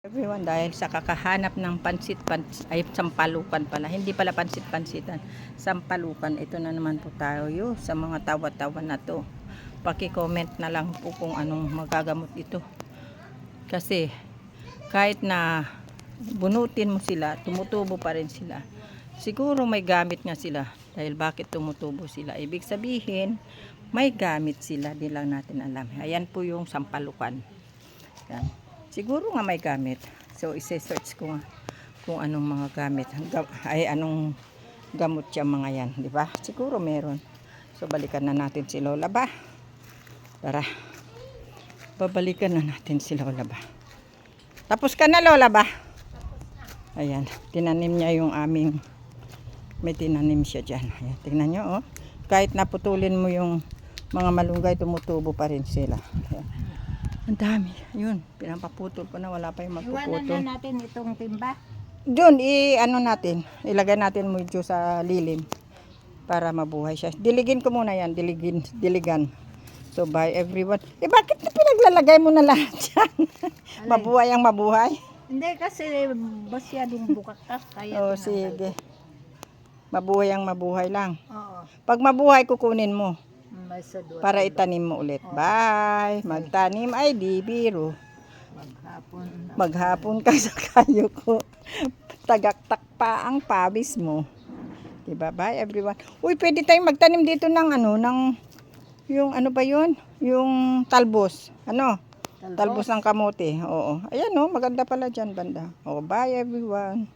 Everyone, dahil sa kakahanap ng pansit, pansit ay sampalukan pala. Hindi pala pansit-pansitan. Sampalukan. Ito na naman po tayo yo, sa mga tawa-tawa na to. Paki-comment na lang po kung anong magagamot ito. Kasi kahit na bunutin mo sila, tumutubo pa rin sila. Siguro may gamit nga sila. Dahil bakit tumutubo sila? Ibig sabihin, may gamit sila. Di lang natin alam. Ayan po yung sampalukan. Yan. Siguro nga may gamit. So, ise-search ko nga kung anong mga gamit. Ga- Ay, anong gamot siya mga yan. Ba? Siguro meron. So, balikan na natin si Lola ba? Tara. Babalikan na natin si Lola ba? Tapos ka na Lola ba? Ayan. Tinanim niya yung aming may tinanim siya dyan. Ayan. Tingnan nyo, oh. Kahit naputulin mo yung mga malunggay, tumutubo pa rin sila. Ayan. Ang dami. Yun, pinapaputol ko na. Wala pa yung Iwanan magpuputol. na natin itong timba. Doon, i ano natin, ilagay natin medyo sa lilim para mabuhay siya. Diligin ko muna yan, diligin, diligan. So by everyone. Eh bakit na pinaglalagay mo na lahat yan? mabuhay ang mabuhay. Hindi kasi masyadong bukak ka. Kaya Oo, tinanggal sige. Mabuhay ang mabuhay lang. Oo. Pag mabuhay, kukunin mo May sadwa. para itanim mo ulit. Bye! Magtanim ay di biro. Maghapon. Maghapon ka sa kayo ko. Tagaktak pa ang pawis mo. Diba? Bye everyone. Uy, pwede tayong magtanim dito ng ano, ng yung ano ba yun? Yung talbos. Ano? Talbos ng kamote. Oo. Ayan oh, maganda pala dyan banda. Oh, bye everyone.